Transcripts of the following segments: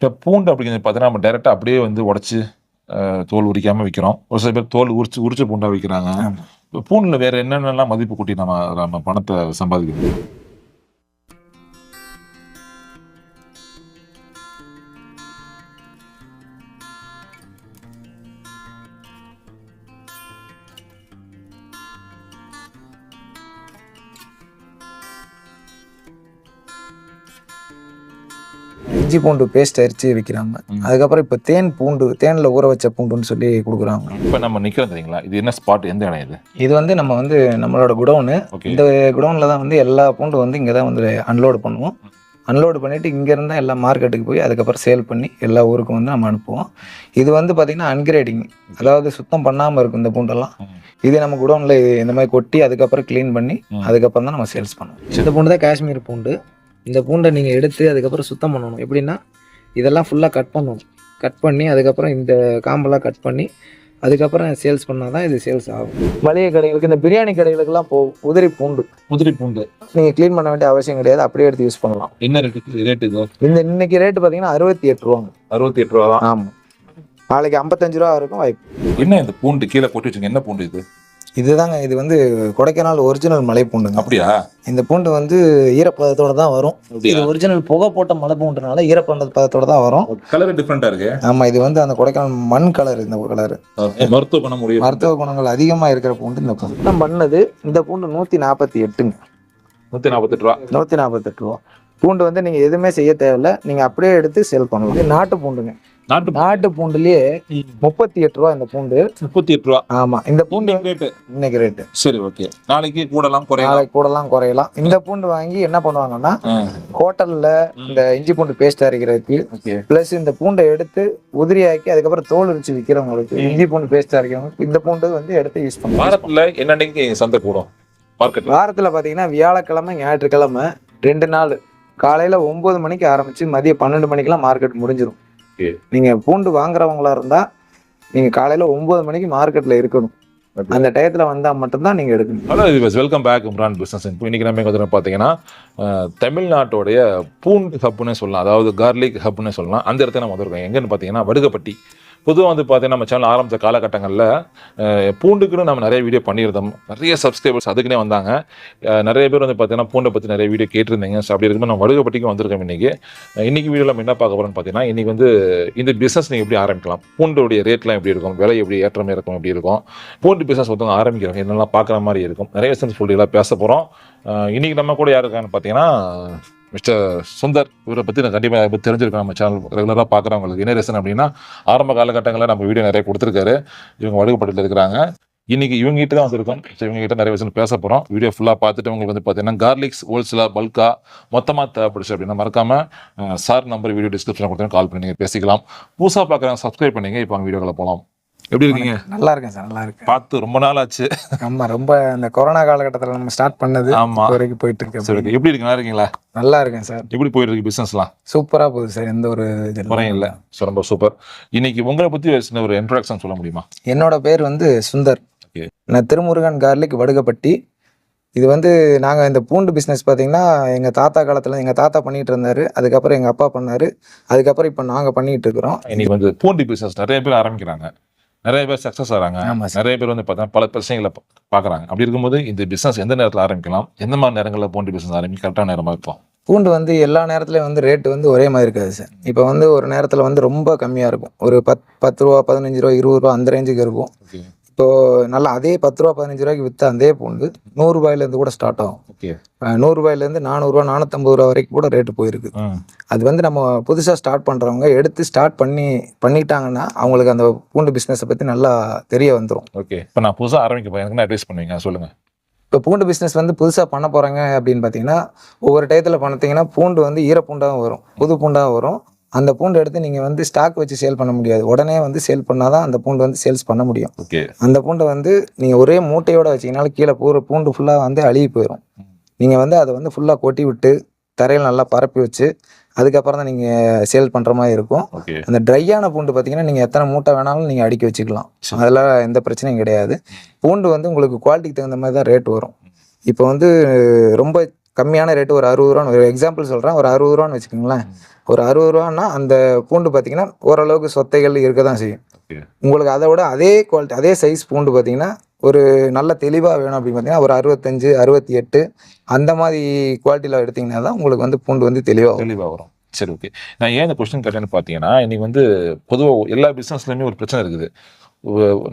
இப்போ பூண்டு அப்படிங்கிறது பார்த்தீங்கன்னா நம்ம டைரெக்டாக அப்படியே வந்து உடச்சி தோல் உரிக்காமல் விற்கிறோம் ஒரு சில பேர் தோல் உரிச்சு உரிச்ச பூண்டா விற்கிறாங்க பூண்டில் வேற என்னென்னலாம் மதிப்பு கூட்டி நம்ம நம்ம பணத்தை சம்பாதிக்கிறது? இஞ்சி பூண்டு பேஸ்ட் அரிச்சு விற்கிறாங்க. அதுக்கப்புறம் இப்போ தேன் பூண்டு தேனில் ஊற வச்ச பூண்டுன்னு சொல்லி கொடுக்குறாங்க. இப்போ நம்ம நிற்கிறோம் தெரியுங்களா? இது என்ன ஸ்பாட் எந்த இடம் இது? இது வந்து நம்ம வந்து நம்மளோட குடோனு இந்த குடோனில் தான் வந்து எல்லா பூண்டும் வந்து இங்கே தான் வந்து அன்லோடு பண்ணுவோம். அன்லோடு பண்ணிவிட்டு இங்கே இருந்தால் எல்லா மார்க்கெட்டுக்கு போய் அதுக்கப்புறம் சேல் பண்ணி எல்லா ஊருக்கும் வந்து நம்ம அனுப்புவோம். இது வந்து பார்த்திங்கன்னா அன்கிரேடிங் அதாவது சுத்தம் பண்ணாமல் இருக்கும் இந்த பூண்டெல்லாம். இது நம்ம குடோனில் இந்த மாதிரி கொட்டி அதுக்கப்புறம் க்ளீன் பண்ணி. அதுக்கப்புறம் தான் நம்ம சேல்ஸ் பண்ணுவோம். இந்த பூண்டு தான் காஷ்மீர் பூண்டு. இந்த பூண்டை நீங்கள் எடுத்து அதுக்கப்புறம் சுத்தம் பண்ணணும். எப்படின்னா இதெல்லாம் ஃபுல்லாக கட் பண்ணணும். கட் பண்ணி அதுக்கப்புறம் இந்த காம்பெல்லாம் கட் பண்ணி அதுக்கப்புறம் சேல்ஸ் பண்ணால் தான் இது சேல்ஸ் ஆகும். மளிகை கடைகளுக்கு இந்த பிரியாணி கடைகளுக்கெல்லாம் போகும் உதிரி பூண்டு. குதிரை பூண்டு. நீங்கள் க்ளீன் பண்ண வேண்டிய அவசியம் கிடையாது. அப்படியே எடுத்து யூஸ் பண்ணலாம். என்ன ரேட்டு ரேட் இது இந்த இன்னைக்கு ரேட்டு பார்த்தீங்கன்னா அறுபத்தி எட்டு ரூபாங்க. அறுபத்தி எட்டு ரூபா தான்? ஆமாம் நாளைக்கு ஐம்பத்தஞ்சு ரூபா இருக்கும் வாய்ப்பு. என்ன இந்த பூண்டு கீழே போட்டு வச்சுங்க என்ன பூண்டு இது? இதுதாங்க இது வந்து கொடைக்கானல் ஒரிஜினல் மலை பூண்டுங்க. அப்படியா? இந்த பூண்டு வந்து ஈரப்பதத்தோட தான் வரும். இது ஒரிஜினல் புகை போட்ட மலை பூண்டுனால ஈரப்பத பதத்தோட தான் வரும். கலர் டிஃப்ரெண்டா இருக்கு. ஆமா இது வந்து அந்த கொடைக்கானல் மண் கலர் இந்த கலர் மருத்துவ பண்ண முடியும் மருத்துவ குணங்கள் அதிகமா இருக்கிற பூண்டு இந்த பூண்டு. பண்ணது இந்த பூண்டு நூத்தி நாற்பத்தி எட்டுங்க. நூத்தி நாற்பத்தெட்டு ரூபா. நூத்தி நாற்பத்தெட்டு ரூபா. பூண்டு வந்து நீங்க எதுவுமே செய்ய தேவையில்ல. நீங்க அப்படியே எடுத்து சேல் பண்ணலாம். நாட்டு பூண்டுங்க. நாட்டு நாட்டு பூண்டுலயே முப்பத்தி எட்டு ரூபா இந்த பூண்டு. முப்பத்தி எட்டு ரூபா. ஆமா இந்த பூண்டு ரேட்டு இன்னைக்கு ரேட்டு சரி ஓகே நாளைக்கு கூடலாம் குறையலாம். நாளைக்கு கூடலாம் குறையலாம். இந்த பூண்டு வாங்கி என்ன பண்ணுவாங்கன்னா ஹோட்டல்ல இந்த இஞ்சி பூண்டு பேஸ்ட் அரைக்கிறதுக்கு பிளஸ் இந்த பூண்டை எடுத்து உதிரியாக்கி அதுக்கப்புறம் தோல் உரிச்சு விற்கிறவங்களுக்கு இஞ்சி பூண்டு பேஸ்ட் அரைக்கிறவங்களுக்கு இந்த பூண்டு வந்து எடுத்து யூஸ் பண்ணுவாங்க வாரத்துல என்னன்னைக்கு சந்தை கூடும்? வாரத்துல பாத்தீங்கன்னா வியாழக்கிழமை ஞாயிற்றுக்கிழமை ரெண்டு நாள். காலையில ஒன்பது மணிக்கு ஆரம்பிச்சு மதியம் பன்னெண்டு மணிக்கெல்லாம் மார்க்கெட் முடிஞ்சிடும். நீங்க பூண்டு வாங்குறவங்களா இருந்தா நீங்க காலையில ஒன்பது மணிக்கு மார்க்கெட்ல இருக்கணும். அந்த டயத்துல வந்தா மட்டும்தான் நீங்க எடுக்கணும். ஹலோ இது வெல்கம் பேக் இம்ரான் இப்போ இன்னைக்கு நம்ம பார்த்தீங்கன்னா அஹ், தமிழ்நாட்டோடைய பூண்டு ஹப்னே சொல்லலாம். அதாவது கார்லிக் ஹப்னே சொல்லலாம். அந்த இடத்துல நம்ம வந்திருக்கோம். எங்கன்னு பார்த்தீங்கன்னா வடுகப்பட்டி. பொதுவாக வந்து பார்த்தீங்கன்னா நம்ம சேனல் ஆரம்பித்த காலகட்டங்களில் பூண்டுக்குன்னு நம்ம நிறைய வீடியோ பண்ணியிருந்தோம். நிறைய சப்ஸ்கிரைபர்ஸ் அதுக்குன்னே வந்தாங்க. நிறைய பேர் வந்து பார்த்தீங்கன்னா பூண்டை பற்றி நிறைய வீடியோ கேட்டிருந்தீங்க. ஸோ அப்படி இருக்கும்போது நம்ம வடுகப்பட்டிக்கு வந்திருக்கோம் இன்னைக்கு. இன்றைக்கி வீடியோ நம்ம என்ன பார்க்க போகிறோம்னு பார்த்தீங்கன்னா இன்றைக்கி வந்து இந்த பிஸ்னஸ் நீங்கள் எப்படி ஆரம்பிக்கலாம்? பூண்டுடைய ரேட்லாம் எப்படி இருக்கும்? விலை எப்படி ஏற்றமே இருக்கும் எப்படி இருக்கும்? பூண்டு பிஸ்னஸ் ஒருத்தவங்க ஆரம்பிக்கிறாங்க. என்னெல்லாம் பார்க்குற மாதிரி இருக்கும்? நிறைய பிஸ்னஸ் ஃபுல்டிகளாக பேச போகிறோம் இன்றைக்கி நம்ம கூட யார் இருக்கான்னு பார்த்தீங்கன்னா மிஸ்டர் சுந்தர் இவரை பற்றி நான் கண்டிப்பாக பற்றி தெரிஞ்சிருக்கோம் நம்ம சேனல் ரெகுலராக பார்க்குறவங்களுக்கு என்ன ரீசன் அப்படின்னா ஆரம்ப காலகட்டங்களில் நம்ம வீடியோ நிறைய கொடுத்துருக்காரு. இவங்க வடுகப்பட்டில் இருக்கிறாங்க. இன்றைக்கி இவங்ககிட்ட தான் வந்திருக்கோம். ஸோ இவங்ககிட்ட நிறைய விஷயம் பேச போகிறோம் வீடியோ ஃபுல்லாக பார்த்துட்டு உங்களுக்கு வந்து பார்த்தீங்கன்னா கார்லிக்ஸ் ஹோல்சேலாக பல்காக மொத்தமாக தேவைப்படுச்சு அப்படின்னா மறக்காமல் சார் நம்பர் வீடியோ டிஸ்கிரிப்ஷனில் கொடுத்தீங்கன்னா கால் பண்ணி நீங்கள் பேசிக்கலாம். புதுசாக பார்க்குறாங்க சப்ஸ்கிரைப் பண்ணிங்க. இப்போ அவங்க வீடியோக்களை போகலாம் எப்படி இருக்கீங்க? நல்லா இருக்கேன் சார் நல்லா இருக்கேன். பார்த்து ரொம்ப நாள் ஆச்சு ஆமா ரொம்ப இந்த கொரோனா காலகட்டத்துல நம்ம ஸ்டார்ட் பண்ணது ஆமா. வரைக்கும் போயிட்டு இருக்கு. சரி okay. எப்படி இருக்கு? நல்லா இருக்கீங்களா? நல்லா இருக்கேன் சார். எப்படி போயிட்டு இருக்கு பிசினஸ்லாம் சூப்பரா போகுது சார் எந்த ஒரு. குறையும் இல்லை. ஸோ ரொம்ப சூப்பர் இன்னைக்கு உங்களை பத்தி சின்ன ஒரு இன்ட்ரோடக்ஷன் சொல்ல முடியுமா? என்னோட பேர் வந்து சுந்தர். நான் திருமுருகன் கார்லிக் வடுகப்பட்டி. இது வந்து நாங்கள் இந்த பூண்டு பிஸ்னஸ் பார்த்தீங்கன்னா எங்கள் தாத்தா காலத்தில் எங்கள் தாத்தா பண்ணிட்டு இருந்தாரு. அதுக்கப்புறம் எங்கள் அப்பா பண்ணாரு. அதுக்கப்புறம் இப்போ நாங்கள் பண்ணிட்டு இருக்கிறோம். இன்னைக்கு வந்து பூண்டி பிசினஸ் நிறைய பேர் ஆரம்பிக்கிறாங்க. நிறைய பேர் சக்ஸஸ் ஆகிறாங்க நிறைய பேர் வந்து பார்த்தா பல பிரச்சனைகளை பார்க்கறாங்க. அப்படி இருக்கும்போது இந்த பிசினஸ் எந்த நேரத்தில் ஆரம்பிக்கலாம்? எந்த மாதிரி நேரங்களில் பூண்டி பிசினஸ் ஆரம்பிக்க கரெக்டான நேரமா இருக்கும் பூண்டு வந்து எல்லா நேரத்துலையும் வந்து ரேட்டு வந்து ஒரே மாதிரி இருக்காது சார் இப்போ வந்து ஒரு நேரத்தில் வந்து ரொம்ப கம்மியாக இருக்கும். ஒரு பத் பத்து ரூபா பதினஞ்சு ரூபா இருபது ரூபா அந்த ரேஞ்சுக்கு இருக்கும். ஓகே இப்போ நல்லா அதே பத்து ரூபா பதினஞ்சு ரூபாய்க்கு விற்ற அதே பூண்டு நூறுரூபாயிலேருந்து கூட ஸ்டார்ட் ஆகும். நூறுரூபாயிலேருந்து நானூறுரூவா நானூற்றம்பது ரூபா வரைக்கும் கூட ரேட்டு போயிருக்கு. அது வந்து நம்ம புதுசாக ஸ்டார்ட் பண்ணுறவங்க எடுத்து ஸ்டார்ட் பண்ணி பண்ணிட்டாங்கன்னா அவங்களுக்கு அந்த பூண்டு பிஸ்னஸை பற்றி நல்லா தெரிய வந்துடும் ஓகே இப்போ நான் புதுசாக ஆரம்பிக்க. எனக்கு என்ன அட்வைஸ் பண்ணுவீங்க? சொல்லுங்க. இப்போ பூண்டு பிஸ்னஸ் வந்து புதுசாக பண்ண போகிறாங்க அப்படின்னு பார்த்தீங்கன்னா ஒவ்வொரு டயத்தில் பண்ணீங்கன்னா பூண்டு வந்து ஈரப்பூண்டாகவும் வரும் புது பூண்டாக வரும். அந்த பூண்டு எடுத்து நீங்கள் வந்து ஸ்டாக் வச்சு சேல் பண்ண முடியாது. உடனே வந்து சேல் பண்ணால் தான் அந்த பூண்டு வந்து சேல்ஸ் பண்ண முடியும். அந்த பூண்டை வந்து நீங்கள் ஒரே மூட்டையோட வச்சீங்கனாலும் கீழே பூர பூண்டு ஃபுல்லாக வந்து அழுகி போயிடும் நீங்கள் வந்து அதை வந்து ஃபுல்லாக கொட்டி விட்டு தரையில் நல்லா பரப்பி வச்சு அதுக்கப்புறம் தான் நீங்கள் சேல் பண்ணுற மாதிரி இருக்கும். அந்த ட்ரையான பூண்டு பார்த்தீங்கன்னா நீங்கள் எத்தனை மூட்டை வேணாலும் நீங்கள் அடுக்கி வச்சுக்கலாம். அதெல்லாம் எந்த பிரச்சனையும் கிடையாது. பூண்டு வந்து உங்களுக்கு குவாலிட்டிக்கு தகுந்த மாதிரி தான் ரேட் வரும். இப்போ வந்து ரொம்ப கம்மியான ரேட்டு ஒரு அறுபது ரூபான்னு ஒரு எக்ஸாம்பிள் சொல்கிறேன் ஒரு அறுபது ரூபான்னு வச்சுக்கோங்களேன். ஒரு அறுபது ரூபான்னா அந்த பூண்டு பார்த்தீங்கன்னா ஓரளவுக்கு சொத்தைகள் இருக்க தான் செய்யும். உங்களுக்கு அதை விட அதே குவாலிட்டி அதே சைஸ் பூண்டு பார்த்தீங்கன்னா ஒரு நல்ல தெளிவாக வேணும் அப்படின்னு பார்த்தீங்கன்னா ஒரு அறுபத்தஞ்சு அறுபத்தி எட்டு அந்த மாதிரி குவாலிட்டியில் எடுத்தீங்கன்னா தான் உங்களுக்கு வந்து பூண்டு வந்து தெளிவாக தெளிவாக வரும். சரி ஓகே நான் ஏன் இந்த கொஸ்டின் கேட்டேன்னு பார்த்தீங்கன்னா இன்னைக்கு வந்து பொதுவாக எல்லா பிஸ்னஸ்லையுமே ஒரு பிரச்சனை இருக்குது.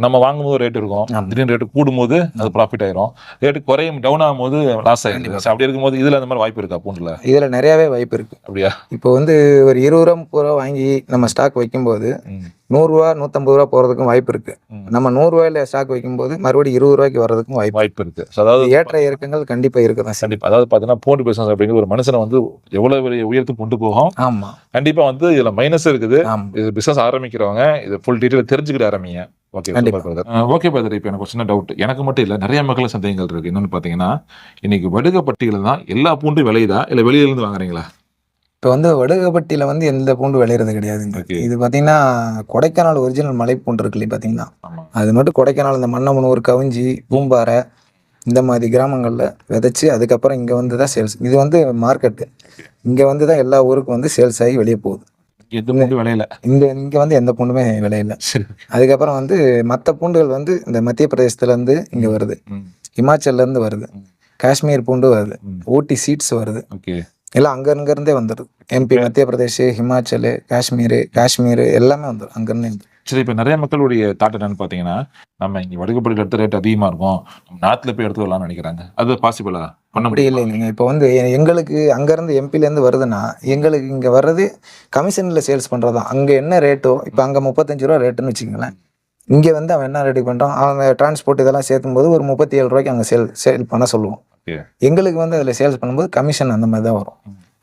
நம்ம வாங்கும்போது ரேட் இருக்கும். திடீர்னு ரேட்டு கூடும்போது அது ப்ராஃபிட் ஆயிரும். ரேட்டு குறையும் டவுன் ஆகும்போது லாஸ் ஆயிடும் அப்படி இருக்கும்போது இதுல அந்த மாதிரி வாய்ப்பு இருக்கா பூண்டுல? இதில் நிறையாவே வாய்ப்பு இருக்குது அப்படியா? இப்போ வந்து ஒரு இருபது ரூபா முப்பது ரூபா வாங்கி நம்ம ஸ்டாக் வைக்கும்போது. நூறுரூவா நூற்றம்பது ரூபா போகிறதுக்கும் வாய்ப்பு இருக்குது. நம்ம நூறுரூவாயில் ஸ்டாக் வைக்கும்போது மறுபடியும் இருபது ரூபாய்க்கு வர்றதுக்கும் வாய்ப்பு வாய்ப்பு இருக்கு. So, அதாவது ஏற்ற இறக்கங்கள் கண்டிப்பாக இருக்க தான் கண்டிப்பா. அதாவது பார்த்தீங்கன்னா பூண்டு பிசினஸ் அப்படிங்கிற ஒரு மனுஷனை வந்து எவ்வளவு பெரிய உயர்த்து கொண்டு போகும். ஆமாம் கண்டிப்பா வந்து இதுல மைனஸ் இருக்குது. இது பிசினஸ் ஆரம்பிக்கிறவங்க இது ஃபுல் டீட்டெயில் தெரிஞ்சுக்கிட்டு ஆரம்பிங்க. ஓகே. ஓகே பிரதர் இப்போ எனக்கு ஒரு சின்ன டவுட் எனக்கு மட்டும் இல்லை நிறைய மக்கள் சந்தேகங்கள் இருக்கு. என்னன்னு பார்த்தீங்கன்னா இன்னைக்கு வடுகப்பட்டியில தான் எல்லா பூண்டும் விளையுதா? இல்லை வெளியில இருந்து வாங்குறீங்களா? இப்போ வந்து வடுகப்பட்டியில் வந்து எந்த பூண்டு விளையிறது கிடையாதுங்க. இது பார்த்தீங்கன்னா கொடைக்கானல் ஒரிஜினல் மலை பூண்டு இருக்கு இல்லையா பார்த்தீங்களா ஆமா. அது மட்டும் கொடைக்கானல் இந்த மன்னமனூர் கவிஞ்சி பூம்பாறை இந்த மாதிரி கிராமங்களில் விதைச்சு அதுக்கப்புறம் இங்கே வந்து தான் சேல்ஸ் இது வந்து மார்க்கெட்டு இங்கே வந்து தான் எல்லா ஊருக்கும் வந்து சேல்ஸ் ஆகி வெளியே போகுது. பூண்டு விளையல? இந்த இங்கே வந்து எந்த பூண்டுமே விளையில. அதுக்கப்புறம் வந்து மற்ற பூண்டுகள் வந்து இந்த மத்திய பிரதேசத்துலேருந்து இங்கே வருது. ஹிமாச்சல்லேருந்து வருது. காஷ்மீர் பூண்டு வருது. ஊட்டி சீட்ஸ் வருது. எல்லாம் அங்க இருந்தே வந்துடுது எம்பி மத்திய பிரதேஷ் ஹிமாச்சல் காஷ்மீர் காஷ்மீர் எல்லாமே வந்துடும் அங்கேருந்து சரி இப்போ நிறைய மக்களுடைய தாட் என்னன்னு பார்த்தீங்கன்னா நம்ம இங்கே வடுகப்பட்டியில் எடுத்த ரேட் அதிகமாக இருக்கும். நம்ம நாட்டில் போய் எடுத்து வரலாம்னு நினைக்கிறாங்க. அது பாசிபிளா பண்ண அப்படி இல்லை இல்லைங்க. இப்போ வந்து எங்களுக்கு அங்கேருந்து எம்பிலேருந்து வருதுன்னா எங்களுக்கு இங்கே வர்றது கமிஷனில் சேல்ஸ் பண்ணுறது தான் அங்கே என்ன ரேட்டோ இப்போ அங்கே முப்பத்தஞ்சு ரூபா ரேட்டுன்னு வச்சுக்கோங்களேன். இங்கே வந்து அவன் என்ன ரெடி பண்ணுறான் அவங்க டிரான்ஸ்போர்ட் இதெல்லாம் சேர்த்தும் போது ஒரு முப்பத்தி ஏழு ரூபாய்க்கு அங்கே சேல் சேல் பண்ண சொல்லுவோம். எங்களுக்கு வந்து அதில் சேல்ஸ் பண்ணும்போது கமிஷன் அந்த மாதிரி தான் வரும்.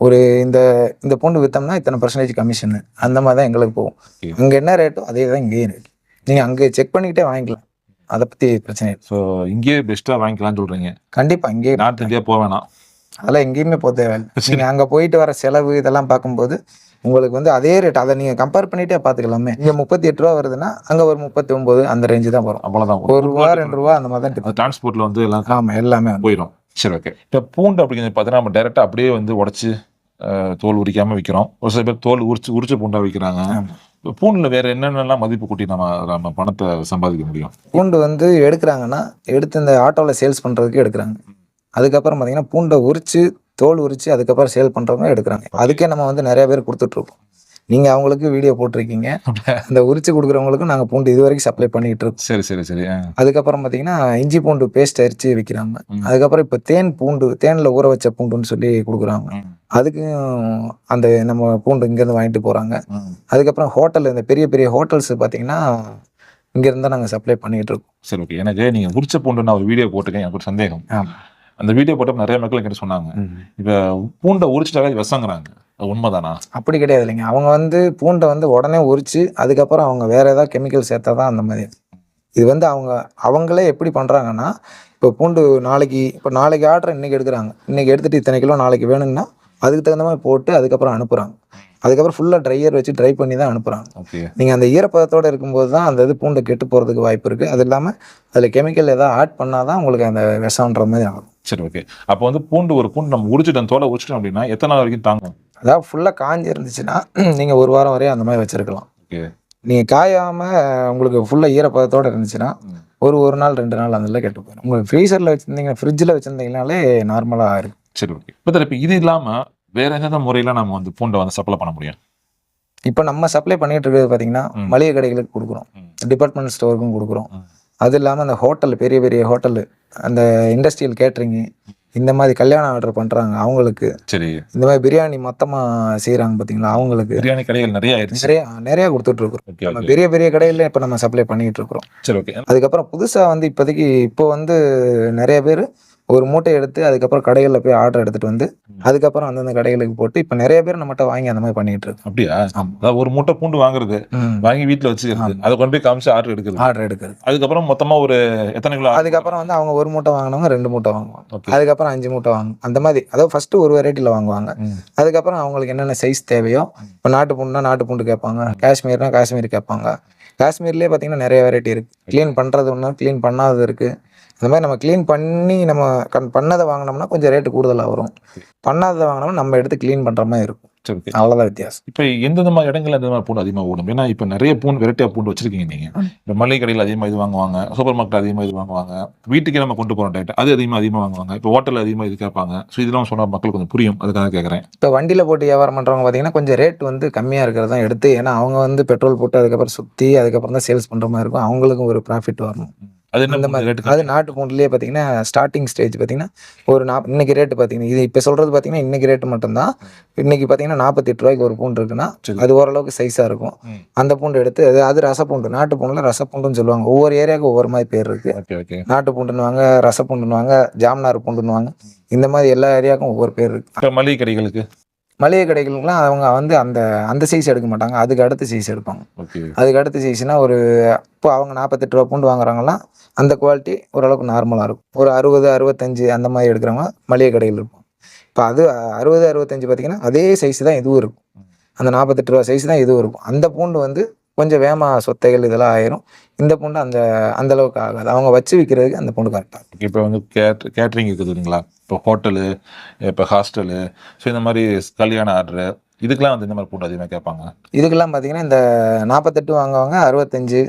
ஒரு இந்த இந்த பூண்டு விற்றோம்னா இத்தனை பர்சன்டேஜ் கமிஷன் அந்த மாதிரி தான் எங்களுக்கு போகும். அங்கே என்ன ரேட்டோ அதே தான் இங்கேயும் ரேட் நீங்கள் அங்கே செக் பண்ணிக்கிட்டே வாங்கிக்கலாம். அதை பற்றி பிரச்சனை இல்லை. ஸோ இங்கேயே பெஸ்ட்டாக வாங்கிக்கலாம்னு சொல்கிறீங்க கண்டிப்பாக இங்கேயே நார்த் இந்தியா போக வேணாம். அதெல்லாம் எங்கேயுமே போக தேவையில்லை. நீங்கள் அங்கே போயிட்டு வர செலவு இதெல்லாம் பார்க்கும்போது உங்களுக்கு வந்து அதே ரேட் அதை நீங்கள் கம்பேர் பண்ணிட்டே பார்த்துக்கலாமே. இங்கே முப்பத்தி எட்டு ரூபா வருதுன்னா அங்கே ஒரு முப்பத்தி ஒம்பது அந்த ரேஞ்சு தான் வரும். அவ்வளோதான் ஒரு ரூபா ரெண்டு ரூபா அந்த மாதிரி தான் டிரான்ஸ்போர்ட்டில் வந்து எல்லாம் ஆமாம் எல்லாமே போயிடும் சரி ஓகே இப்போ பூண்டு அப்படிங்கிறது பார்த்தீங்கன்னா நம்ம டைரெக்டாக அப்படியே வந்து உடச்சி தோல் உரிக்காம விற்கிறோம் ஒரு சில பேர் தோல் உரிச்சு உரிச்ச பூண்டா விற்கிறாங்க. இப்போ பூண்டில் வேற என்னென்னலாம் மதிப்பு கூட்டி நம்ம நம்ம பணத்தை சம்பாதிக்க முடியும்? பூண்டு வந்து எடுக்கிறாங்கன்னா எடுத்து இந்த ஆட்டோவில் சேல்ஸ் பண்ணுறதுக்கு எடுக்கிறாங்க. அதுக்கப்புறம் பார்த்தீங்கன்னா பூண்டை உரிச்சு தோல் உரிச்சு அதுக்கப்புறம் சேல் பண்ணுறவங்க எடுக்கிறாங்க. அதுக்கே நம்ம வந்து நிறைய பேர் கொடுத்துட்ருக்கோம் நீங்கள் அவங்களுக்கு வீடியோ போட்டிருக்கீங்க. அந்த உரிச்சு கொடுக்குறவங்களுக்கும் நாங்கள் பூண்டு இது வரைக்கும் சப்ளை பண்ணிகிட்டு இருக்கோம். சரி சரி சரி. அதுக்கப்புறம் பார்த்தீங்கன்னா இஞ்சி பூண்டு பேஸ்ட் அரிச்சு விற்கிறாங்க. அதுக்கப்புறம் இப்போ தேன் பூண்டு தேனில் ஊற வச்ச பூண்டுன்னு சொல்லி கொடுக்குறாங்க. அதுக்கும் அந்த நம்ம பூண்டு இங்கேருந்து வாங்கிட்டு போகிறாங்க. அதுக்கப்புறம் ஹோட்டல் இந்த பெரிய பெரிய ஹோட்டல்ஸ் பார்த்தீங்கன்னா இங்கேருந்து தான் நாங்கள் சப்ளை பண்ணிகிட்டு இருக்கோம். சரி ஓகே. எனக்கு நீங்கள் உரிச்ச பூண்டு நான் ஒரு வீடியோ போட்டிருக்கேன். எனக்கு ஒரு சந்தேகம். அந்த வீடியோ போட்டப்ப நிறைய மக்கள் என்கிட்ட சொன்னாங்க. இப்போ பூண்டை உரிச்சிட்டாலே விஷங்கிறாங்க. உண்மைதானா? அப்படி கிடையாது இல்லைங்க. அவங்க வந்து பூண்டை வந்து உடனே உரிச்சு அதுக்கப்புறம் அவங்க வேற ஏதாவது கெமிக்கல் சேர்த்தா தான் அந்த மாதிரி. இது வந்து அவங்க அவங்களே எப்படி பண்ணுறாங்கன்னா இப்போ பூண்டு நாளைக்கு இப்போ நாளைக்கு ஆர்டர் இன்னைக்கு எடுக்கிறாங்க. இன்னைக்கு எடுத்துட்டு இத்தனை கிலோ நாளைக்கு வேணும்னா அதுக்கு தகுந்த மாதிரி போட்டு அதுக்கப்புறம் அனுப்புகிறாங்க அதுக்கப்புறம் ஃபுல்லாக ட்ரையர் வச்சு ட்ரை பண்ணி தான் அனுப்புகிறாங்க நீங்கள் அந்த ஈரப்பதத்தோடு இருக்கும்போது தான் அந்த இது பூண்டு கெட்டு போகிறதுக்கு வாய்ப்பு இருக்குது அது இல்லாமல் அதில் கெமிக்கல் ஏதாவது ஆட் பண்ணால் தான் உங்களுக்கு அந்த விஷம்ன்ற மாதிரி ஆகும். சரி ஓகே அப்போ வந்து பூண்டு ஒரு பூண்டு நம்ம உரிச்சிட்டோம் தோலை உரிச்சிட்டோம் அப்படின்னா எத்தனை நாள் வரைக்கும் தாங்கும்? அதாவது ஃபுல்லாக காஞ்சி இருந்துச்சுன்னா நீங்கள் ஒரு வாரம் வரையும் அந்த மாதிரி வச்சுருக்கலாம். நீங்கள் காயாமல் உங்களுக்கு ஃபுல்லாக ஈரப்பதத்தோடு இருந்துச்சுன்னா. ஒரு ஒரு நாள் ரெண்டு நாள் அதில் கெட்டு போயிடும். உங்களுக்கு ஃப்ரீசரில் வச்சுருந்தீங்க ஃப்ரிட்ஜில் வச்சுருந்தீங்கனாலே நார்மலாக இருக்கும். சரி ஓகே. இப்போ இப்போ இது இல்லாமல் வேற எந்தெந்த முறையில் நம்ம வந்து பூண்டை வந்து சப்ளை பண்ண முடியும்? இப்போ நம்ம சப்ளை பண்ணிட்டு இருக்கிறது பார்த்தீங்கன்னா. மளிகை கடைகளுக்கு கொடுக்குறோம். டிபார்ட்மெண்ட் ஸ்டோருக்கும் கொடுக்குறோம். அது இல்லாமல் அந்த ஹோட்டல் பெரிய பெரிய ஹோட்டல் அந்த இண்டஸ்ட்ரியல் கேட்ரிங்கு இந்த மாதிரி கல்யாணம் ஆர்டர் பண்ணுறாங்க அவங்களுக்கு. சரி. இந்த மாதிரி பிரியாணி மொத்தமாக செய்கிறாங்க பார்த்தீங்களா அவங்களுக்கு? பிரியாணி கடைகள் நிறைய நிறைய நிறைய நம்ம ஓகே. பெரிய பெரிய கடையில் இப்போ நம்ம சப்ளை பண்ணிக்கிட்டு இருக்கிறோம் சரி ஓகே. அதுக்கப்புறம் புதுசாக வந்து இப்போதைக்கு இப்போ வந்து நிறைய பேர் ஒரு மூட்டை எடுத்து அதுக்கப்புறம் கடைகளில் போய் ஆர்டர் எடுத்துட்டு வந்து அதுக்கப்புறம் அந்தந்த கடைகளுக்கு போட்டு இப்போ நிறைய பேர் நம்மகிட்ட வாங்கி அந்த மாதிரி பண்ணிட்டு இருக்கு அப்படியா. அதாவது ஒரு மூட்டை பூண்டு வாங்குறது வாங்கி வீட்டில் வச்சுக்கிறது அதை கொண்டு போய் காமிச்சு ஆர்டர் எடுக்கிறது. ஆர்டர் எடுக்கிறது. அதுக்கப்புறம் மொத்தமா ஒரு எத்தனை கிலோ அதுக்கப்புறம் வந்து அவங்க ஒரு மூட்டை வாங்கினவங்க ரெண்டு மூட்டை வாங்குவாங்க. அதுக்கப்புறம் அஞ்சு மூட்டை வாங்க அந்த மாதிரி அதாவது ஃபர்ஸ்ட் ஒரு வெரைட்டியில் வாங்குவாங்க. அதுக்கப்புறம் அவங்களுக்கு என்னென்ன சைஸ் தேவையோ இப்போ நாட்டு பூண்டுனா நாட்டு பூண்டு கேட்பாங்க காஷ்மீர்னா காஷ்மீர் கேட்பாங்க. காஷ்மீர்லேயே பார்த்தீங்கன்னா நிறைய வெரைட்டி இருக்குது க்ளீன் பண்ணுறது ஒன்று க்ளீன் பண்ணாதது இருக்குது அந்த மாதிரி நம்ம க்ளீன் பண்ணி நம்ம கண் பண்ணதை வாங்கினோம்னா கொஞ்சம் ரேட்டு கூடுதலாக வரும். பண்ணாததை வாங்கினோம்னா நம்ம எடுத்து க்ளீன் பண்ணுற மாதிரி இருக்கும். அவ்வளோதான் வித்தியாசம். இப்போ எந்தெந்த மாதிரி இடங்கள்ல எந்த மாதிரி பூண்டு அதிகமாக ஓடும்? ஏன்னா இப்போ நிறைய பூண்டு வெரைட்டியாக பூண்டு வச்சிருக்கீங்க நீங்க. இப்போ மளிகை கடையில் அதிகமாக இது வாங்குவாங்க சூப்பர் மார்க்கெட் அதிகமாக இது வாங்குவாங்க வீட்டுக்கே நம்ம கொண்டு போகிறோம் டைட் அது அதிகமாக அதிகமாக வாங்குவாங்க. இப்போ ஹோட்டலில் அதிகமாக இது கேட்பாங்க. ஸோ இதெல்லாம் சொன்னா மக்களுக்கு கொஞ்சம் புரியும். அதுக்காக கேட்குறேன். இப்போ வண்டியில் போட்டு வியாபாரம் பண்ணுறவங்க பார்த்தீங்கன்னா கொஞ்சம் ரேட் வந்து கம்மியாக இருக்கிறது தான் எடுத்து ஏன்னா அவங்க வந்து பெட்ரோல் போட்டு அதுக்கப்புறம் சுற்றி அதுக்கப்புறம் தான் சேல்ஸ் பண்ணுற மாதிரி இருக்கும். அவங்களுக்கும் ஒரு ப்ராஃபிட் வரணும். அது என்ன மாதிரி. அது நாட்டு பூண்டுலேயே பார்த்தீங்கன்னா ஸ்டார்டிங் ஸ்டேஜ் பார்த்தீங்கன்னா ஒரு நாப் இன்னைக்கு ரேட்டு பார்த்தீங்கன்னா இது இப்போ சொல்கிறது பார்த்தீங்கன்னா இன்னைக்கு ரேட்டு மட்டும்தான். இன்னைக்கு பார்த்தீங்கன்னா நாற்பத்தெட்டு ரூபாய்க்கு ஒரு பூண்டு இருக்குன்னா. அது ஓரளவுக்கு சைஸாக இருக்கும். அந்த பூண்டு எடுத்து அது அது ரசப்பூண்டு. நாட்டு பூண்டில் ரசப்பூண்டுன்னு சொல்லுவாங்க. ஒவ்வொரு ஏரியாவுக்கு ஒவ்வொரு மாதிரி பேர் ஓகே நாட்டு பூண்டுன்னுவாங்க ரசப்பூண்டுன்னுவாங்க ஜாம்னார் பூண்டுன்னுவாங்க. இந்த மாதிரி எல்லா ஏரியாவுக்கும் ஒவ்வொரு பேர் இருக்குது இப்போ மளிகை கடைகளுக்கு? மளிகை கடைகளுக்குலாம் அவங்க வந்து அந்த அந்த சைஸ் எடுக்க மாட்டாங்க. அதுக்கு அடுத்த சைஸ் எடுப்பாங்க. அதுக்கு அடுத்த சைஸ்னா ஒரு இப்போ அவங்க நாற்பத்தெட்டு ரூபா பூண்டு வாங்குறாங்கன்னா அந்த குவாலிட்டி ஓரளவுக்கு நார்மலாக இருக்கும். ஒரு அறுபது அறுபத்தஞ்சு அந்த மாதிரி எடுக்கிறவங்க மளிகை கடையில் இருக்கும் இப்போ அது அறுபது அறுபத்தஞ்சு பார்த்தீங்கன்னா அதே சைஸ் தான் இதுவும் இருக்கும். அந்த நாற்பத்தெட்டு ரூபா சைஸ் தான் இதுவும் இருக்கும். அந்த பூண்டு வந்து கொஞ்சம் வேமா சொத்தைகள் இதெல்லாம் ஆயிரும். இந்த பூண்டு அந்த அந்த அளவுக்கு ஆகாது. அவங்க வச்சு விற்கிறதுக்கு அந்த பூண்டு கரெக்டாக இப்போ வந்து கேட் கேட்ரிங் இருக்குது இல்லைங்களா? இப்போ ஹோட்டலு இப்போ ஹாஸ்டலு ஸோ இந்த மாதிரி கல்யாண ஆர்டரு இதுக்கெல்லாம் வந்து இந்த மாதிரி பூண்டு அதிகமாக கேட்பாங்க? இதுக்கெல்லாம் பார்த்தீங்கன்னா இந்த நாற்பத்தெட்டு வாங்குவாங்க அறுபத்தஞ்சு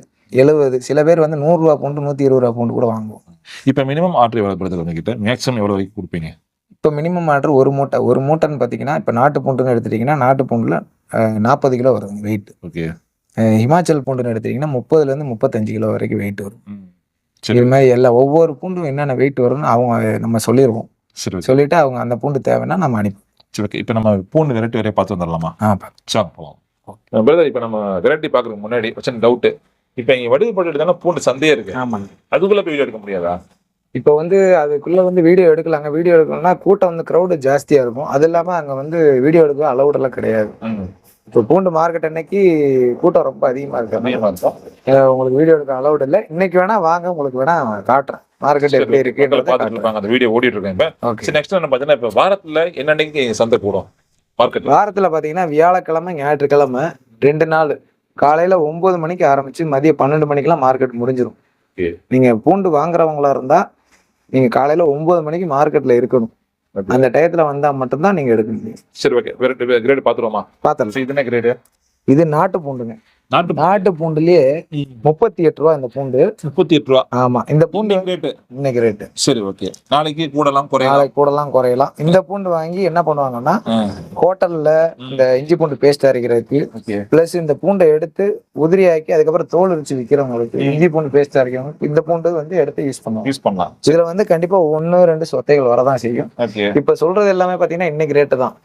எழுபது சில பேர் வந்து நூறுரூவா பூண்டு நூற்றி இருபது ரூபா பூண்டு கூட வாங்குவோம் இப்போ மினிமம் ஆர்டர் எவ்வளோ படுத்தல உங்ககிட்ட? மேக்ஸிமம் எவ்வளோ வரைக்கும் கொடுப்பீங்க? இப்போ மினிமம் ஆர்டர் ஒரு மூட்டை ஒரு மூட்டைன்னு பார்த்தீங்கன்னா இப்போ நாட்டு பூண்டுன்னு எடுத்துட்டிங்கன்னா நாட்டு பூண்டில் நாற்பது கிலோ வருதுங்க வெயிட் ஓகே ஹிமாச்சல் பூண்டுன்னு எடுத்துட்டிங்கன்னா முப்பதுலேருந்து முப்பத்தஞ்சு கிலோ வரைக்கும் வெயிட் வரும். சரி இது மாதிரி எல்லா ஒவ்வொரு பூண்டும் என்னென்ன வெயிட் வரும்னு அவங்க நம்ம சொல்லிடுவோம் சரி ஓகே. சொல்லிவிட்டு அவங்க அந்த பூண்டு தேவைன்னா நம்ம அனுப்பி சரி ஓகே. இப்போ நம்ம பூண்டு வெரைட்டி வரைய பார்த்து வந்துடலாமா? ஆ சாங் போகலாம் பிரதர் இப்போ நம்ம வெரைட்டி பார்க்குறதுக்கு முன்னாடி வச்ச டவுட்டு இப்போ இங்கே வடுகு போட்டு எடுத்தாலும் பூண்டு சந்தையே இருக்கு. ஆமாங்க. அதுக்குள்ள போய் வீடியோ எடுக்க முடியாதா? இப்போ வந்து அதுக்குள்ளே வந்து வீடியோ எடுக்கலாங்க. வீடியோ எடுக்கணும்னா கூட்டம் வந்து க்ரௌடு ஜாஸ்தியாக இருக்கும். அது இல்லாமல் அங்கே வந்து வீடியோ எடுக்க அலௌடெல்லாம் கிடையாது. இப்போ பூண்டு மார்க்கெட் அன்னைக்கு கூட்டம் ரொம்ப அதிகமாக இருக்கு. உங்களுக்கு வீடியோ எடுக்க அலௌட் இல்லை. இன்னைக்கு வேணா வாங்க உங்களுக்கு வேணா காட்டுறேன். மார்க்கெட் எப்படி இருக்குன்றத பார்த்துட்டு இருப்பாங்க. அந்த வீடியோ ஓடிட்டு இருக்கேன் இப்போ. நெக்ஸ்ட் என்ன பார்த்தீங்கன்னா இப்போ வாரத்தில் என்னன்னைக்கு சந்தை கூடும்? மார்க்கெட்டில் வாரத்தில் பார்த்தீங்கன்னா வியாழக்கிழமை ஞாயிற்றுக்கிழமை ரெண்டு நாள். காலையில் ஒம்பது மணிக்கு ஆரம்பிச்சு மதியம் பன்னெண்டு மணிக்கெல்லாம் மார்க்கெட் முடிஞ்சிடும். நீங்கள் பூண்டு வாங்குறவங்களா இருந்தால் நீங்கள் காலையில் ஒம்பது மணிக்கு மார்க்கெட்டில் இருக்கணும். அந்த டயத்தில் வந்தால் மட்டும்தான் நீங்கள் எடுக்க முடியும். சரி ஓகே கிரேடு பார்த்துருவோமா? பார்த்தல சரி இது என்ன கிரேடு இது நாட்டு பூண்டுங்க. நாட்டு நாட்டு பூண்டுலயே முப்பத்தி எட்டு ரூபா இந்த பூண்டு. முப்பத்தி எட்டு ரூபா. ஆமா இந்த பூண்டு ரேட்டு இன்னைக்கு ரேட்டு சரி ஓகே நாளைக்கு கூடலாம் குறையலாம். நாளைக்கு கூடலாம் குறையலாம். இந்த பூண்டு வாங்கி என்ன பண்ணுவாங்கன்னா ஹோட்டல்ல இந்த இஞ்சி பூண்டு பேஸ்ட் அரைக்கிறதுக்கு பிளஸ் இந்த பூண்டை எடுத்து உதிரியாக்கி அதுக்கப்புறம் தோல் உரிச்சு விற்கிறவங்களுக்கு இஞ்சி பூண்டு பேஸ்ட் அரைக்கிறவங்க இந்த பூண்டு வந்து எடுத்து யூஸ் பண்ணுவாங்க யூஸ் பண்ணலாம். இதுல வந்து கண்டிப்பா ஒன்னு ரெண்டு சொத்தைகள் வரதான் செய்யும். இப்ப சொல்றது எல்லாமே பாத்தீங்கன்னா இன்னைக்கு ரேட்டு தான்.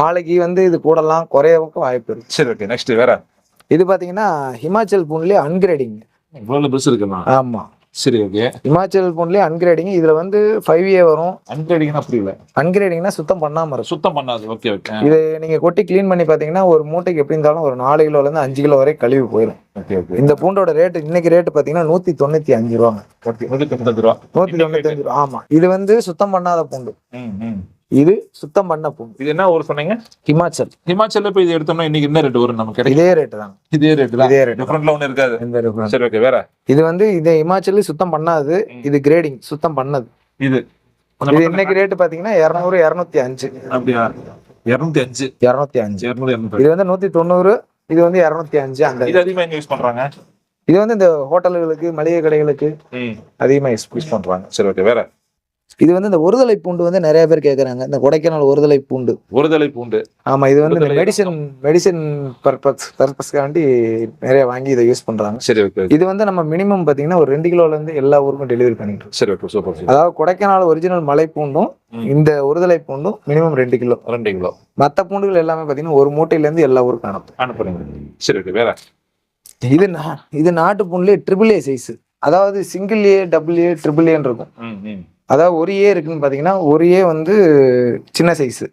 நாளைக்கு வந்து இது கூடலாம் குறையவுக்கு வாய்ப்பு இருக்கு. சரி ஓகே நெக்ஸ்ட் வேற. இது பாத்தீங்கன்னா ஹிமாச்சல் பூண்ட்லயே அன்கிரேடிங் இவ்வளவு பெருசு இருக்குண்ணா. ஆமா. சரி ஓகே ஹிமாச்சல் பூண்ட்லயே அன்கிரேடிங் இதுல வந்து ஃபைவ் ஏ வரும். அன்கிரேடிங்னா புரியல. அன்கிரேடிங்னா சுத்தம் பண்ணாம இருக்கும். சுத்தம் பண்ணாது. ஓகே ஓகே இது நீங்க கொட்டி க்ளீன் பண்ணி பாத்தீங்கன்னா ஒரு மூட்டைக்கு எப்படி இருந்தாலும் ஒரு நாலு கிலோல இருந்து அஞ்சு கிலோ வரை கழிவு போயிடும் ஓகே ஓகே இந்த பூண்டோட ரேட் இன்னைக்கு ரேட் பாத்தீங்கன்னா நூத்தி தொண்ணூத்தி அஞ்சு ரூபாங்க. நூற்றி தொண்ணூத்தஞ்சு ரூபா. நூத்தி தொண்ணூத்தி அஞ்சு ரூபா. ஆமா. இது வந்து சுத்தம் பண்ணாத பூண்டு. ம் ம். இது சுத்தம் பண்ண பூண்டு இது என்ன ஊர் சொன்னீங்க? ஹிமாச்சல். ஹிமாச்சல்ல போய் இது எடுத்தோம்னா இன்னைக்கு என்ன ரேட் வரும் நமக்கு இதே ரேட்டு தான் இதே ரேட் தான். இதே ரேட் டிஃபரெண்ட்ல ஒன்றும் இருக்காது. இந்த. சரி ஓகே வேற? இது வந்து இது ஹிமாச்சல் சுத்தம் பண்ணாது. இது கிரேடிங் சுத்தம் பண்ணது. இது. இது இன்னைக்கு ரேட் பாத்தீங்கன்னா இருநூறு இருநூத்தி அஞ்சு. அப்படியா? இரநூத்தி அஞ்சு. இருநூத்தி அஞ்சு. இரநூறு இது வந்து நூத்தி தொண்ணூறு இது வந்து இருநூத்தி அஞ்சு அந்த இது அதிகமா யூஸ் பண்றாங்க? இது வந்து இந்த ஹோட்டல்களுக்கு மளிகை கடைகளுக்கு அதிகமா யூஸ் பண்றாங்க. சரி ஓகே வேற? இது வந்து இந்த ஒருதலை பூண்டு வந்து நிறைய பேர் கேக்குறாங்க. இந்த கொடைக்கானல் ஒருதலை பூண்டு. ஒருதலை பூண்டு. ஆமா இது வந்து மெடிசன் மெடிசன் பர்பஸ் பர்பஸ்க்காண்டி நிறைய வாங்கி இதை யூஸ் பண்றாங்க. சரி ஓகே இது வந்து நம்ம மினிமம் பாத்தீங்கன்னா ஒரு ரெண்டு கிலோல இருந்து எல்லா ஊருக்கும் டெலிவரி பண்ணிட்டு சரி ஓகே சூப்பர் அதாவது கொடைக்கானல் ஒரிஜினல் மலை பூண்டும். இந்த ஒருதலை பூண்டும் மினிமம் ரெண்டு கிலோ. ரெண்டு கிலோ. மத்த பூண்டுகள் எல்லாமே பாத்தீங்கன்னா ஒரு மூட்டையில இருந்து எல்லா ஊருக்கும் அனுப்பும் அனுப்புறீங்க. சரி ஓகே வேற? இது இது நாட்டு பூண்டுலயே ட்ரிபிள் ஏ சைஸ் அதாவது single A double A triple ஏன்னு இருக்கும். அதாவது ஒரு ஏ இருக்குன்னு பார்த்தீங்கன்னா ஒரு ஏ வந்து சின்ன சைஸு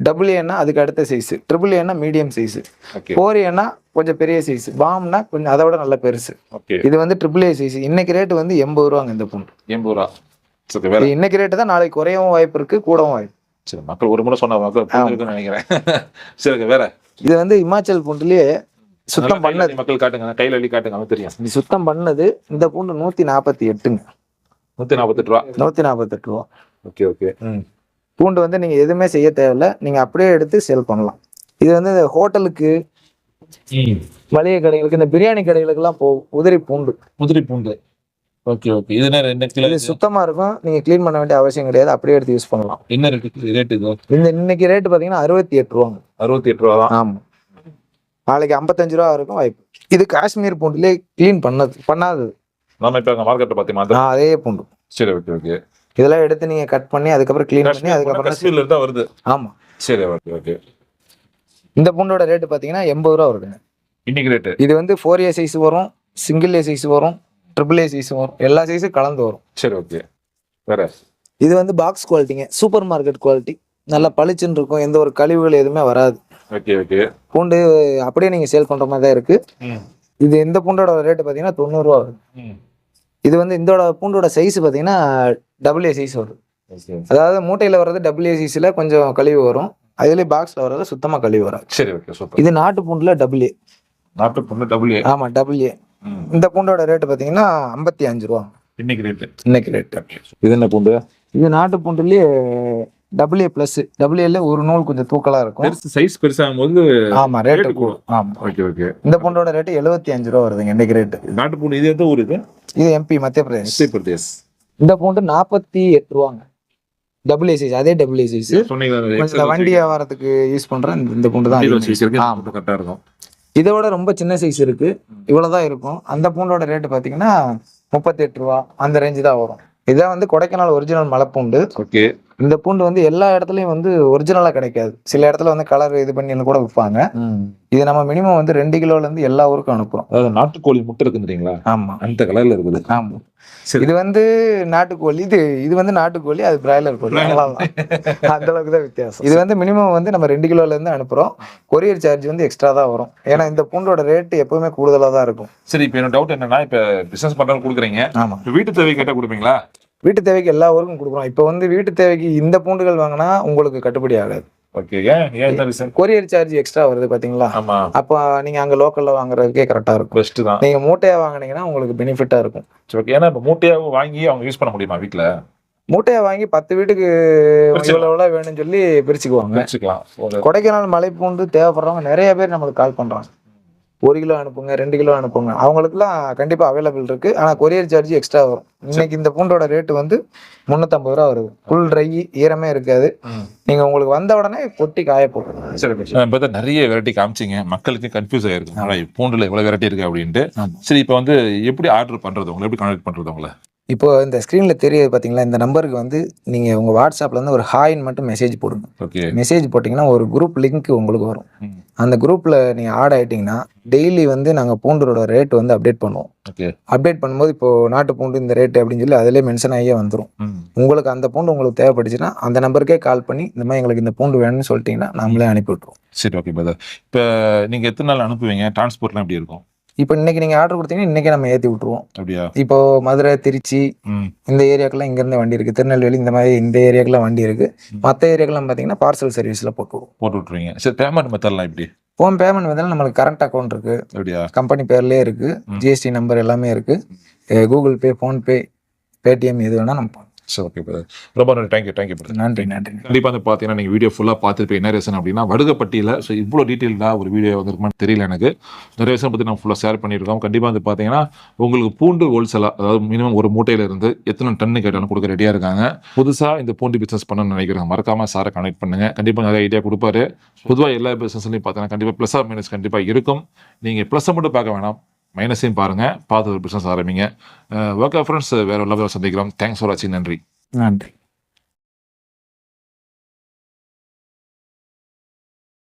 டபுள் ஏன்னா அதுக்கு அடுத்த சைஸு ட்ரிபிள் ஏன்னா மீடியம் சைஸு ஃபோர் ஏன்னா கொஞ்சம் பெரிய சைஸ் பாம்னா கொஞ்சம் அதை விட நல்ல பெருசு. இது வந்து ட்ரிபிள் ஏ சைஸ் இன்னைக்கு ரேட்டு வந்து எண்பது ரூபாங்க இந்த பூண்டு எண்பது ரூபா. இன்னைக்கு ரேட்டு தான் நாளைக்கு குறையவும் வாய்ப்பு இருக்கு கூடவும் வாய்ப்பு சரி மக்கள் ஒரு முறை சொன்ன மக்கள் நினைக்கிறேன். சரி வேற. இது வந்து இமாச்சல் பூண்டுலயே சுத்தம் பண்ணது. மக்கள் காட்டுங்க கையில அள்ளி காட்டுங்க தெரியும். இது சுத்தம் பண்ணது இந்த பூண்டு நூத்தி நாற்பத்தி எட்டுங்க. நூத்தி நாற்பத்தெட்டு ரூபா. நூத்தி நாற்பத்தெட்டு ரூபா. Okay okay. ம். பூண்டு வந்து நீங்க எதுவுமே செய்ய தேவையில்ல. நீங்க அப்படியே எடுத்து சேல் பண்ணலாம். இது வந்து இந்த ஹோட்டலுக்கு மளிகை கடைகளுக்கு இந்த பிரியாணி கடைகளுக்கெல்லாம் போகும் உதிரி பூண்டு. முதிரி பூண்டு. Okay okay. இது என்ன ரெண்டு கிலோ? இது சுத்தமா இருக்கும். நீங்க க்ளீன் பண்ண வேண்டிய அவசியம் கிடையாது. அப்படியே எடுத்து யூஸ் பண்ணலாம். என்ன ரேட்டு ரேட் இது? இந்த இன்னைக்கு ரேட் பாத்தீங்கன்னா அறுபத்தி எட்டு ரூபாங்க. அறுபத்தி எட்டு ரூபா தான். ஆமா. நாளைக்கு ஐம்பத்தஞ்சு ரூபா இருக்கும் வாய்ப்பு. இது காஷ்மீர் பூண்டுலேயே க்ளீன் பண்ணது பண்ணாதது. நம்ம இப்போ மார்க்கெட்டில் பார்த்தீங்கன்னா ஆ, அதே பூண்டு. சரி ஓகே ஓகே இதெல்லாம் எடுத்து நீங்க கட் பண்ணி அதுக்கப்புறம் க்ளீன் பண்ணி அதுக்கப்புறம் காஷ்மீர்ல இருந்தா வருது. ஆமா. சரி ஓகே ஓகே இந்த பூண்டோட ரேட்டு பாத்தீங்கன்னா எண்பது ரூபா வருதுங்க. இன்னைக்கு ரேட்டு இது வந்து ஃபோர் ஏ சைஸ் வரும் சிங்கிள் ஏ சைஸ் வரும் ட்ரிபிள் ஏ சைஸ் வரும் எல்லா சைஸும் கலந்து வரும். சரி ஓகே வேற? இது வந்து பாக்ஸ் குவாலிட்டிங்க சூப்பர் மார்க்கெட் குவாலிட்டி நல்லா பளிச்சுன்னு இருக்கும் எந்த ஒரு கழிவுகள் எதுவுமே வராது. ஓகே ஓகே பூண்டு அப்படியே நீங்க சேல் பண்ற மாதிரி தான் இருக்கு. இது இந்த பூண்டோட ரேட்டு பாத்தீங்கன்னா தொண்ணூறுரூவா வருது. இது வந்து இதோட பூண்டோட சைஸ் பாத்தீங்கன்னா டபுள் ஏ சைஸ் வருது அதாவது மூட்டையில வர்றது டபுள் ஏ சைஸ்ல கொஞ்சம் கழிவு வரும். அதுலேயே பாக்ஸ்ல வர்றது சுத்தமா கழிவு வராது. சரி ஓகே சூப்பர் இது நாட்டு பூண்டுல டபுள் ஏ நாட்டு பொண்ணு டபுள் ஏ ஆமா டபுள் ஏ இந்த பூண்டோட ரேட்டு பாத்தீங்கன்னா ஐம்பத்தி அஞ்சு ரூபா. இன்னைக்கு ரேட்டு இன்னைக்கு ரேட்டு இது என்ன பூண்டு? இது நாட்டு பூண்டுலயே டபுள் ஏ பிளஸ் டபுள் ஏல ஒரு நூல் கொஞ்சம் தூக்கலா இருக்கும். பெருசு சைஸ் பெருசாகும் போது ஆமா Rate கூடும். ஆமா. ஓகே ஓகே இந்த பூண்டோட ரேட்டு எழுபத்தி அஞ்சு ரூபா வருதுங்க இன்னைக்கு ரேட்டு நாட்டு பூண்டு இது எந்த ஊர் இது? இது எம்பி மத்திய பிரதேஷ். மத்திய பிரதேஷ். இந்த பூண்டு நாற்பத்தி எட்டு ரூபாங்க. டபுள் ஏ சைஸ் அதே டபுள் ஏ சைஸ் சொன்னீங்க கொஞ்சம் இந்த வண்டி வியாபாரத்துக்கு யூஸ் பண்ற இந்த- பூண்டு தான் அதிகமா ஆமா. கரெக்டா இருக்கும். இதை விட ரொம்ப சின்ன சைஸ் இருக்கு. இவ்வளவுதான் இருக்கும். அந்த பூண்டோட ரேட்டு பாத்தீங்கன்னா முப்பத்தி எட்டு ரூபா. அந்த ரேஞ்சு தான் வரும். இதான் வந்து கொடைக்கானல் ஒரிஜினல் மலைப்பூண்டு. ஓகே இந்த பூண்டு வந்து எல்லா இடத்துலயும் வந்து ஒரிஜினலா கிடைக்காது. சில இடத்துல வந்து கலர் இது பண்ணி கூட விற்பாங்க இது நம்ம மினிமம் வந்து ரெண்டு கிலோல இருந்து எல்லா ஊருக்கும் அனுப்புறோம். அதாவது நாட்டுக்கோழி முட்டை இருக்குன்றீங்களா ஆமா. அந்த கலர்ல இருக்குது. ஆமா. இது வந்து நாட்டுக்கோழி. இது இது வந்து நாட்டுக்கோழி அது பிராய்லர் கோழி. அந்த அளவுக்கு தான் வித்தியாசம். இது வந்து மினிமம் வந்து நம்ம ரெண்டு கிலோல இருந்து அனுப்புறோம். கொரியர் சார்ஜ் வந்து எக்ஸ்ட்ரா தான் வரும். ஏன்னா இந்த பூண்டோட ரேட் எப்பவுமே கூடுதலா தான் இருக்கும். சரி இப்போ என்னோட டவுட் என்னன்னா இப்போ பிசினஸ் பண்றவங்க கொடுக்குறீங்க. ஆமா. வீட்டு தேவை கேட்டா கொடுப்பீங்களா? வீட்டு தேவைக்கு எல்லா ஊருக்கும் கொடுக்குறோம். இப்போ வந்து வீட்டு தேவைக்கு இந்த பூண்டுகள் வாங்கினா உங்களுக்கு கட்டுப்படி ஆகாது. கொரியர் சார்ஜ் எக்ஸ்ட்ரா வருது பாத்தீங்களா? ஆமா. அப்போ நீங்க அங்க லோக்கல்ல வாங்குறதுக்கே கரெக்டா இருக்கும். பெஸ்ட் தான். நீங்க மூட்டையா வாங்குனீங்கன்னா உங்களுக்கு பெனிஃபிட்டா இருக்கும். ஏன்னா இப்போ மூட்டையாக வாங்கி அவங்க யூஸ் பண்ண முடியுமா வீட்ல? மூட்டையா வாங்கி பத்து வீட்டுக்கு இவ்வளவு வேணும்னு சொல்லி பிரிச்சுக்குவாங்க. கொடைக்கானல் மலைப்பூண்டு தேவைப்படுறவங்க நிறைய பேர் நம்மளுக்கு கால் பண்றாங்க. ஒரு கிலோ அனுப்புங்க ரெண்டு கிலோ அனுப்புங்க. அவங்களுக்குலாம் கண்டிப்பா அவைலபிள் இருக்கு. ஆனா கொரியர் சார்ஜ் எக்ஸ்ட்ரா வரும். இன்னைக்கு இந்த பூண்டோட ரேட்டு வந்து முந்நூற்றம்பது ரூபா வருது. ஃபுல் ட்ரை ஈரமே இருக்காது. நீங்க உங்களுக்கு வந்த உடனே கொட்டி காய போகும் சரி இப்போ நிறைய வெரைட்டி காமிச்சிங்க. மக்களுக்கு கன்ஃபியூஸ் ஆயிருக்கு ஆனா, பூண்டுல இவ்வளவு வெரைட்டி இருக்கு அப்படின்ட்டு. சரி இப்போ வந்து எப்படி ஆர்டர் பண்றது? உங்களை எப்படி கான்டாக்ட் பண்றது உங்களை? இப்போ இந்த ஸ்க்ரீன்ல தெரியுது பாத்தீங்களா? இந்த நம்பருக்கு வந்து நீங்க உங்க வாட்ஸ்அப்ல இருந்து ஒரு ஹாய்ன்னு மட்டும் மெசேஜ் போடுங்க. ஓகே மெசேஜ் போட்டிங்கன்னா ஒரு குரூப் லிங்க் உங்களுக்கு வரும். அந்த குரூப்ல நீங்க ஆட் ஆயிட்டீங்கன்னா டெய்லி வந்து நாங்க பூண்டோட ரேட் வந்து அப்டேட் பண்ணுவோம். அப்டேட் பண்ணும்போது இப்போ நாட்டு பூண்டு இந்த ரேட் அப்படின்னு சொல்லி அதிலே மென்ஷன் ஆகியே வந்துடும் உங்களுக்கு அந்த பூண்டு உங்களுக்கு தேவைப்பட்டுச்சுன்னா அந்த நம்பருக்கே கால் பண்ணி இந்த மாதிரி எங்களுக்கு இந்த பூண்டு வேணும்னு சொல்லிட்டீங்கன்னா நம்மளே அனுப்பி விட்ருவோம் சரி ஓகே பிரதர் இப்போ நீங்க எத்தனை நாள் அனுப்புவீங்க? டிரான்ஸ்போர்ட்லாம் எப்படி இருக்கும்? இப்போ இன்னைக்கு நீங்க ஆர்டர் கொடுத்தீங்கன்னா இன்னைக்கே நம்ம ஏற்றி விட்ருவோம் அப்படியா? இப்போ மதுரை திருச்சி இந்த ஏரியாக்கெல்லாம் இங்கேருந்து வண்டி இருக்கு. திருநெல்வேலி இந்த மாதிரி இந்த ஏரியாக்கெல்லாம் வண்டி இருக்கு. மற்ற ஏரியாக்கெல்லாம் பார்த்தீங்கன்னா பார்சல் சர்வீஸ்ல போட்டு போட்டு விட்ருவீங்க சரி பேமெண்ட் மெத்தட்லாம் எப்படி? ஃபோன் பேமெண்ட் வந்து நம்மளுக்கு கரண்ட் அக்கௌண்ட் இருக்கு. அப்படியா? கம்பெனி பேர்லயே இருக்கு. ஜிஎஸ்டி நம்பர் எல்லாமே இருக்கு. கூகுள் பே ஃபோன்பே பேடிஎம் எது வேணா நம்ம. சரி ஓகே பிரதர் ரொம்ப நன்றி. தேங்க்யூ தேங்க்யூ பிரதர் நன்றி நன்றி. கண்டிப்பாக வந்து பார்த்தீங்கன்னா நீங்கள் வீடியோ ஃபுல்லாக பார்த்துட்டு என்ன ரீசன் அப்படின்னா வடுகப்பட்டியில் ஸோ இவ்வளோ டீட்டெயிலாக ஒரு வீடியோ வந்துருக்குமான்னு தெரியல எனக்கு. நிறைய விஷயம் பற்றி நான் ஃபுல்லாக ஷேர் பண்ணியிருக்கோம் கண்டிப்பாக வந்து பார்த்தீங்கன்னா உங்களுக்கு பூண்டு ஹோல்சேலாக அதாவது மினிமம் ஒரு மூட்டையில இருந்து எத்தனை டன்னு கேட்டாலும் கொடுக்க ரெடியாக இருக்காங்க. புதுசாக இந்த பூண்டு பிஸ்னஸ் பண்ணணும்னு நினைக்கிறேன் மறக்காம சாரை கனெக்ட் பண்ணுங்க. கண்டிப்பாக நிறைய ஐடியா கொடுப்பாரு. பொதுவாக எல்லா பிஸ்னஸ்லையும் பார்த்தீங்கன்னா கண்டிப்பாக ப்ளஸ் ஆர் மைனஸ் கண்டிப்பாக இருக்கும். நீங்கள் ப்ளஸ்ஸை மட்டும் பார்க்க வேணாம். மைனஸையும் பாருங்கள் பார்த்து ஒரு பிஸ்னஸ் ஆரம்பிங்க. ஓகே ஃப்ரெண்ட்ஸ் வேற எல்லா சந்திக்கிறோம். தேங்க்ஸ் ஃபார் வாட்சிங் நன்றி. நன்றி.